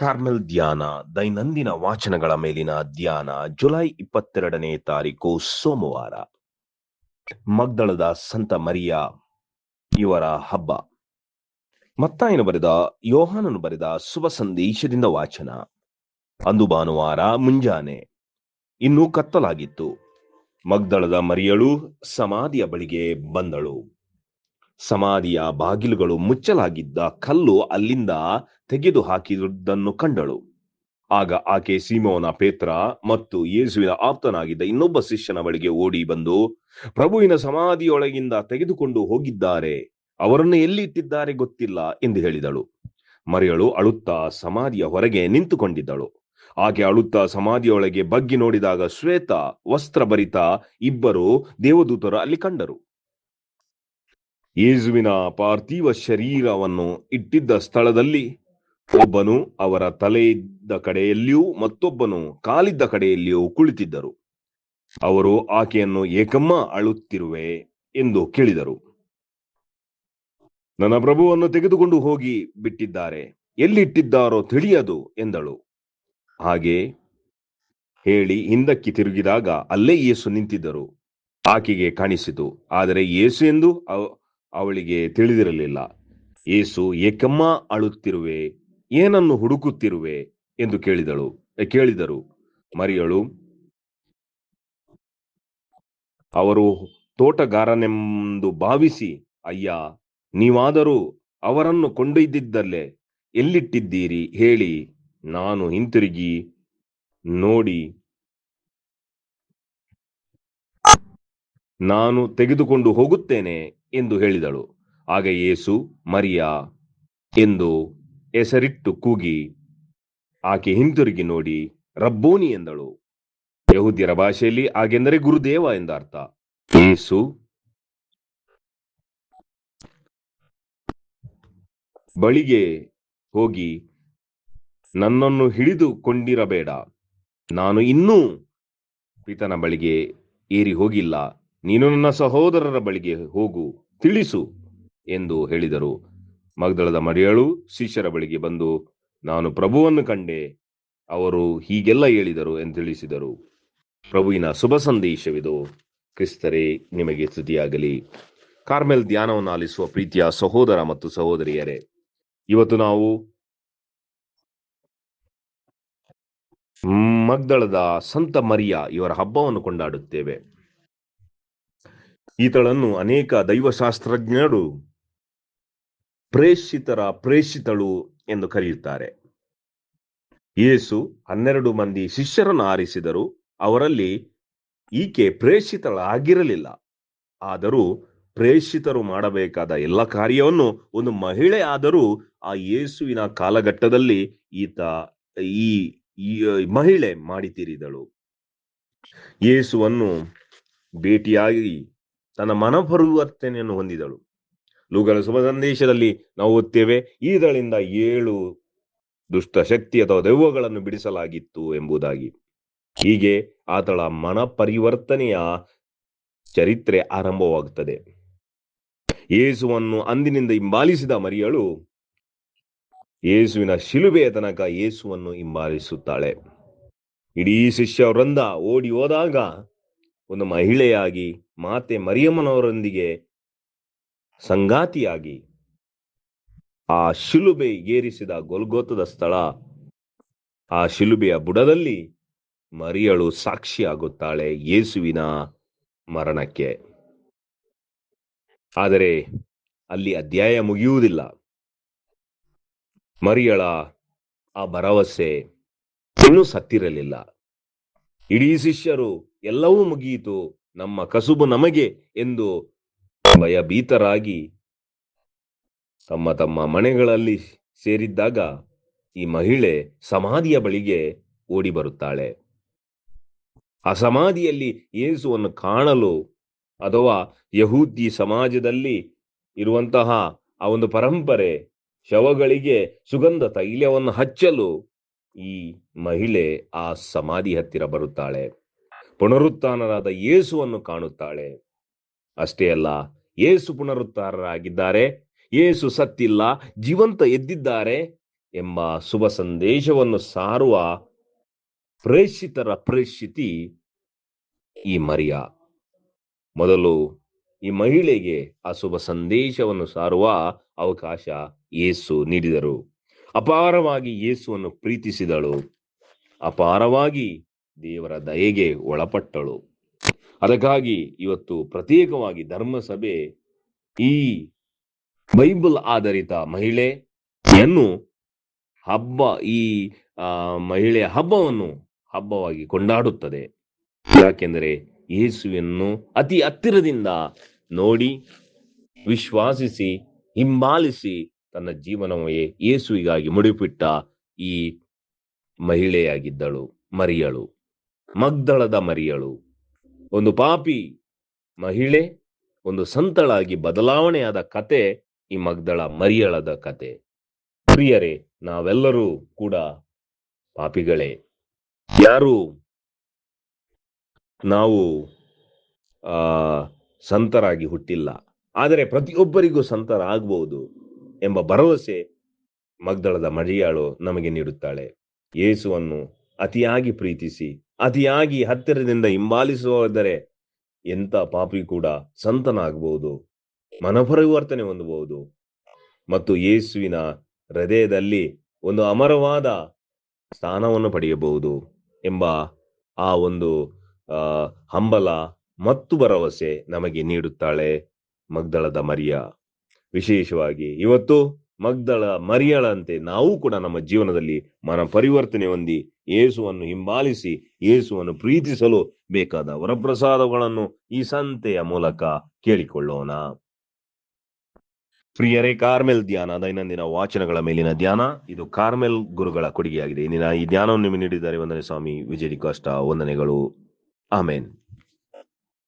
Carmel ಧ್ಯಾನ, ದೈನಂದಿನ ವಾಚನಗಳ ಮೇಲಿನ ಧ್ಯಾನ, ಜುಲೈ ಇಪ್ಪತ್ತೆರಡನೇ ತಾರೀಕು ಸೋಮವಾರ. ಮಗ್ದಳದ ಸಂತ ಮರಿಯ, ಇವರ ಹಬ್ಬ. ಮತ್ತಾಯನು ಬರೆದ, ಯೋಹಾನನು ಬರೆದ ಶುಭ ಸಂದೇಶದಿಂದ ವಾಚನ. ಅಂದು ಭಾನುವಾರ ಮುಂಜಾನೆ. ಇನ್ನೂ ಕತ್ತಲಾಗಿತ್ತು. ಮಗ್ದಳದ ಮರಿಯಳು ಸಮಾಧಿಯ ಬಳಿಗೆ ಬಂದಳು. ಸಮಾಧಿಯ ಬಾಗಿಲುಗಳು ಮುಚ್ಚಲಾಗಿದ್ದ ಕಲ್ಲು ಅಲ್ಲಿಂದ ತೆಗೆದು ಹಾಕಿದ್ದನ್ನು ಕಂಡಳು. ಆಗ ಆಕೆ ಸೀಮೋನ ಪೇತ್ರ ಮತ್ತು ಯೇಸುವಿನ ಆಪ್ತನಾಗಿದ್ದ ಇನ್ನೊಬ್ಬ ಶಿಷ್ಯನ ಬಳಿಗೆ ಓಡಿ ಬಂದು, ಪ್ರಭುವಿನ ಸಮಾಧಿಯೊಳಗಿಂದ ತೆಗೆದುಕೊಂಡು ಹೋಗಿದ್ದಾರೆ. ಅವರನ್ನು ಎಲ್ಲಿ ಇಟ್ಟಿದ್ದಾರೆ ಗೊತ್ತಿಲ್ಲ ಎಂದು ಹೇಳಿದಳು. ಮರಿಯಳು ಅಳುತ್ತಾ ಸಮಾಧಿಯ ಹೊರಗೆ ನಿಂತುಕೊಂಡಿದ್ದಳು. ಆಕೆ ಅಳುತ್ತಾ ಸಮಾಧಿಯೊಳಗೆ ಬಗ್ಗಿ ನೋಡಿದಾಗ ಶ್ವೇತ, ವಸ್ತ್ರಭರಿತ ಇಬ್ಬರು ದೇವದೂತರು ಅಲ್ಲಿ ಕಂಡರು. ಯೇಸುವಿನ ಪಾರ್ಥಿವ ಶರೀರವನ್ನು ಇಟ್ಟಿದ್ದ ಸ್ಥಳದಲ್ಲಿ ಒಬ್ಬನು ಅವರ ತಲೆಯಿದ್ದ ಕಡೆಯಲ್ಲಿಯೂ ಮತ್ತೊಬ್ಬನು ಕಾಲಿದ್ದ ಕಡೆಯಲ್ಲಿಯೂ ಕುಳಿತಿದ್ದರು. ಅವರು, ಆಕೆಯನ್ನು ಏಕಮ್ಮ ಅಳುತ್ತಿರುವೆ ಎಂದು ಕೇಳಿದರು. ನನ್ನ ಪ್ರಭುವನ್ನು ತೆಗೆದುಕೊಂಡು ಹೋಗಿ ಬಿಟ್ಟಿದ್ದಾರೆ. ಎಲ್ಲಿಟ್ಟಿದ್ದಾರೋ ತಿಳಿಯದು ಎಂದಳು. ಹಾಗೆ ಹೇಳಿ ಹಿಂದಕ್ಕೆ ತಿರುಗಿದಾಗ ಅಲ್ಲೇ ಯೇಸು ನಿಂತಿದ್ದರು. ಆಕೆಗೆ ಕಾಣಿಸಿತು. ಆದರೆ ಯೇಸು ಎಂದು ಅವಳಿಗೆ ತಿಳಿದಿರಲಿಲ್ಲ. ಏಸು, ಏಕಮ್ಮ ಅಳುತ್ತಿರುವೆ, ಏನನ್ನು ಹುಡುಕುತ್ತಿರುವೆ? ಎಂದು ಕೇಳಿದಳು. ಕೇಳಿದರು. ಮರಿಯಳು, ಅವರು ತೋಟಗಾರನೆಂದು ಭಾವಿಸಿ, ಅಯ್ಯ, ನೀವಾದರೂ ಅವರನ್ನು ಕೊಂಡೊಯ್ದಿದ್ದಲ್ಲೇ, ಎಲ್ಲಿಟ್ಟಿದ್ದೀರಿ ಹೇಳಿ ನಾನು ಹಿಂತಿರುಗಿ ನೋಡಿ. ನಾನು ತೆಗೆದುಕೊಂಡು ಹೋಗುತ್ತೇನೆ ಎಂದು ಹೇಳಿದಳು. ಆಗ ಯೇಸು, ಮರಿಯ ಎಂದು ಹೆಸರಿಟ್ಟು ಕೂಗಿ, ಆಕೆ ಹಿಂತಿರುಗಿ ನೋಡಿ, ರಬ್ಬೋನಿ ಎಂದಳು. ಯಹೂದ್ಯರ ಭಾಷೆಯಲ್ಲಿ ಹಾಗೆಂದರೆ ಗುರುದೇವ ಎಂದರ್ಥ. ಯೇಸು, ಬಳಿಗೆ ಹೋಗಿ, ನನ್ನನ್ನು ಹಿಡಿದುಕೊಂಡಿರಬೇಡ ನಾನು ಇನ್ನೂ ಪಿತನ ಬಳಿಗೆ ಏರಿ ಹೋಗಿಲ್ಲ. ನೀನು ನನ್ನ ಸಹೋದರರ ಬಳಿಗೆ ಹೋಗು, ತಿಳಿಸು ಎಂದು ಹೇಳಿದರು. ಮಗ್ದಳದ ಮರಿಯಳು ಶಿಷ್ಯರ ಬಳಿಗೆ ಬಂದು, ನಾನು ಪ್ರಭುವನ್ನು ಕಂಡೆ, ಅವರು ಹೀಗೆಲ್ಲ ಹೇಳಿದರು ಎಂದು ತಿಳಿಸಿದರು. ಪ್ರಭುವಿನ ಶುಭ ಸಂದೇಶವಿದು. ಕ್ರಿಸ್ತರೇ, ನಿಮಗೆ ಸ್ತುತಿಯಾಗಲಿ. ಕಾರ್ಮೆಲ್ ಧ್ಯಾನವನ್ನು ಆಲಿಸುವ ಪ್ರೀತಿಯ ಸಹೋದರ ಮತ್ತು ಸಹೋದರಿಯರೇ, ಇವತ್ತು ನಾವು ಮಗ್ದಳದ ಸಂತ ಮರಿಯ ಇವರ ಹಬ್ಬವನ್ನು ಕೊಂಡಾಡುತ್ತೇವೆ. ಈತಳನ್ನು ಅನೇಕ ದೈವಶಾಸ್ತ್ರಜ್ಞರು ಪ್ರೇಷಿತರ ಪ್ರೇಷಿತಳು ಎಂದು ಕರೆಯುತ್ತಾರೆ. ಯೇಸು ಹನ್ನೆರಡು ಮಂದಿ ಶಿಷ್ಯರನ್ನು ಆರಿಸಿದರು. ಅವರಲ್ಲಿ ಈಕೆ ಪ್ರೇಷಿತಳಾಗಿರಲಿಲ್ಲ. ಆದರೂ ಪ್ರೇಷಿತರು ಮಾಡಬೇಕಾದ ಎಲ್ಲ ಕಾರ್ಯವನ್ನು ಒಂದು ಮಹಿಳೆ ಆದರೂ ಆ ಯೇಸುವಿನ ಕಾಲಘಟ್ಟದಲ್ಲಿ ಈತ ಈ ಮಹಿಳೆ ಮಾಡಿ ತೀರಿದಳು ಯೇಸುವನ್ನು ಭೇಟಿಯಾಗಿ ತನ್ನ ಮನಪರಿವರ್ತನೆಯನ್ನು ಹೊಂದಿದಳು. ಲೂಗನ ಶುಭ ಸಂದೇಶದಲ್ಲಿ ನಾವು ಓದ್ತೇವೆ, ಇದರಿಂದ ಏಳು ದುಷ್ಟ ಶಕ್ತಿ ಅಥವಾ ದೆವ್ವಗಳನ್ನು ಬಿಡಿಸಲಾಗಿತ್ತು ಎಂಬುದಾಗಿ. ಹೀಗೆ ಆತಳ ಮನ ಪರಿವರ್ತನೆಯ ಚರಿತ್ರೆ ಆರಂಭವಾಗುತ್ತದೆ. ಯೇಸುವನ್ನು ಅಂದಿನಿಂದ ಹಿಂಬಾಲಿಸಿದ ಮರಿಯಳು, ಯೇಸುವಿನ ಶಿಲುಬೆಯ ತನಕ ಯೇಸುವನ್ನು ಹಿಂಬಾಲಿಸುತ್ತಾಳೆ. ಇಡೀ ಶಿಷ್ಯ ವೃಂದ ಓಡಿ ಹೋದಾಗ ಒಂದು ಮಹಿಳೆಯಾಗಿ, ಮಾತೆ ಮರಿಯಮ್ಮನವರೊಂದಿಗೆ ಸಂಗಾತಿಯಾಗಿ ಆ ಶಿಲುಬೆ ಏರಿಸಿದ ಗೊಲ್ಗೋತದ ಸ್ಥಳ, ಆ ಶಿಲುಬೆಯ ಬುಡದಲ್ಲಿ ಮರಿಯಳು ಸಾಕ್ಷಿಯಾಗುತ್ತಾಳೆ ಯೇಸುವಿನ ಮರಣಕ್ಕೆ. ಆದರೆ ಅಲ್ಲಿ ಅಧ್ಯಾಯ ಮುಗಿಯುವುದಿಲ್ಲ. ಮರಿಯಳ ಆ ಭರವಸೆ ಇನ್ನೂ ಸತ್ತಿರಲಿಲ್ಲ. ಇಡೀ ಶಿಷ್ಯರು ಎಲ್ಲವೂ ಮುಗಿಯಿತು. ನಮ್ಮ ಕಸುಬು ನಮಗೆ ಎಂದು ಭಯಭೀತರಾಗಿ ತಮ್ಮ ತಮ್ಮ ಮನೆಗಳಲ್ಲಿ ಸೇರಿದ್ದಾಗ ಈ ಮಹಿಳೆ ಸಮಾಧಿಯ ಬಳಿಗೆ ಓಡಿ ಬರುತ್ತಾಳೆ. ಆ ಸಮಾಧಿಯಲ್ಲಿ ಯೇಸುವನ್ನು ಕಾಣಲು ಅಥವಾ ಯಹೂದಿ ಸಮಾಜದಲ್ಲಿ ಇರುವಂತಹ ಆ ಒಂದು ಪರಂಪರೆ ಶವಗಳಿಗೆ ಸುಗಂಧ ತೈಲವನ್ನು ಹಚ್ಚಲು ಈ ಮಹಿಳೆ ಆ ಸಮಾಧಿ ಹತ್ತಿರ ಬರುತ್ತಾಳೆ. ಪುನರುತ್ಥಾನರಾದ ಯೇಸುವನ್ನು ಕಾಣುತ್ತಾಳೆ. ಅಷ್ಟೇ ಅಲ್ಲ, ಯೇಸು ಪುನರುತ್ಥಾರರಾಗಿದ್ದಾರೆ ಏಸು ಸತ್ತಿಲ್ಲ, ಜೀವಂತ ಎದ್ದಿದ್ದಾರೆ ಎಂಬ ಶುಭ ಸಂದೇಶವನ್ನು ಸಾರುವ ಪ್ರೇಷಿತರ ಪ್ರೇಷಿತಿ ಈ ಮರಿಯ. ಮೊದಲು ಈ ಮಹಿಳೆಗೆ ಆ ಶುಭ ಸಂದೇಶವನ್ನು ಸಾರುವ ಅವಕಾಶ ಯೇಸು ನೀಡಿದರು. ಅಪಾರವಾಗಿ ಏಸುವನ್ನು ಪ್ರೀತಿಸಿದಳು. ಅಪಾರವಾಗಿ ದೇವರ ದಯೆಗೆ ಒಳಪಟ್ಟಳು. ಅದಕ್ಕಾಗಿ ಇವತ್ತು ಪ್ರತ್ಯೇಕವಾಗಿ ಧರ್ಮಸಭೆ ಈ ಬೈಬಲ್ ಆಧಾರಿತ ಮಹಿಳೆಯನ್ನು ಹಬ್ಬ ಈ ಮಹಿಳೆಯ ಹಬ್ಬವನ್ನು ಹಬ್ಬವಾಗಿ ಕೊಂಡಾಡುತ್ತದೆ. ಯಾಕೆಂದರೆ ಯೇಸುವನ್ನು ಅತಿ ಹತ್ತಿರದಿಂದ ನೋಡಿ ವಿಶ್ವಾಸಿಸಿ ಹಿಂಬಾಲಿಸಿ ತನ್ನ ಜೀವನವೇ ಯೇಸುವಿಗಾಗಿ ಮುಡಿಪಿಟ್ಟ ಈ ಮಹಿಳೆಯಾಗಿದ್ದಳು, ಮರಿಯಳು. ಮಗ್ದಳದ ಮರಿಯಳು. ಒಂದು ಪಾಪಿ ಮಹಿಳೆ, ಒಂದು ಸಂತಳಾಗಿ ಬದಲಾವಣೆಯಾದ ಕತೆ ಈ ಮಗ್ದಳ ಮರಿಯಳದ ಕತೆ. ಪ್ರಿಯರೇ, ನಾವೆಲ್ಲರೂ ಕೂಡ ಪಾಪಿಗಳೇ. ಯಾರು ನಾವು, ಆ, ಸಂತರಾಗಿ ಹುಟ್ಟಿಲ್ಲ. ಆದರೆ ಪ್ರತಿಯೊಬ್ಬರಿಗೂ ಸಂತರ ಆಗಬಹುದು ಎಂಬ ಭರವಸೆ ಮಗ್ದಳದ ಮರಿಯಾಳು ನಮಗೆ ನೀಡುತ್ತಾಳೆ. ಯೇಸುವನ್ನು ಅತಿಯಾಗಿ ಪ್ರೀತಿಸಿ ಅತಿಯಾಗಿ ಹತ್ತಿರದಿಂದ ಹಿಂಬಾಲಿಸುವುದರೆ ಎಂಥ ಪಾಪಿ ಕೂಡ ಸಂತನಾಗಬಹುದು, ಮನಪರಿವರ್ತನೆ ಹೊಂದಬಹುದು. ಮತ್ತು ಯೇಸುವಿನ ಹೃದಯದಲ್ಲಿ ಒಂದು ಅಮರವಾದ ಸ್ಥಾನವನ್ನು ಪಡೆಯಬಹುದು ಎಂಬ ಆ ಒಂದು ಹಂಬಲ ಮತ್ತು ಭರವಸೆ ನಮಗೆ ನೀಡುತ್ತಾಳೆ ಮಗ್ದಳದ ಮರಿಯ. ವಿಶೇಷವಾಗಿ ಇವತ್ತು ಮಗ್ದಳ ಮರಿಯಳಂತೆ ನಾವು ಕೂಡ ನಮ್ಮ ಜೀವನದಲ್ಲಿ ಮನ ಪರಿವರ್ತನೆ ಹೊಂದಿ ಯೇಸುವನ್ನು ಹಿಂಬಾಲಿಸಿ ಯೇಸುವನ್ನು ಪ್ರೀತಿಸಲು ಬೇಕಾದ ವರಪ್ರಸಾದಗಳನ್ನು ಈ ಸಂತೆಯ ಮೂಲಕ ಕೇಳಿಕೊಳ್ಳೋಣ. ಪ್ರಿಯರೇ, ಕಾರ್ಮೆಲ್ ಧ್ಯಾನ, ದೈನಂದಿನ ವಾಚನಗಳ ಮೇಲಿನ ಧ್ಯಾನ. ಇದು ಕಾರ್ಮೆಲ್ ಗುರುಗಳ ಕೊಡುಗೆಯಾಗಿದೆ. ಇಂದಿನ ಈ ಧ್ಯಾನವನ್ನು ನಿಮಗೆ ನೀಡಿದ್ದಾರೆ ವಂದನೆ ಸ್ವಾಮಿ ವಿಜಯ ಕಷ್ಟ ವಂದನೆಗಳು. ಆಮೇನ್.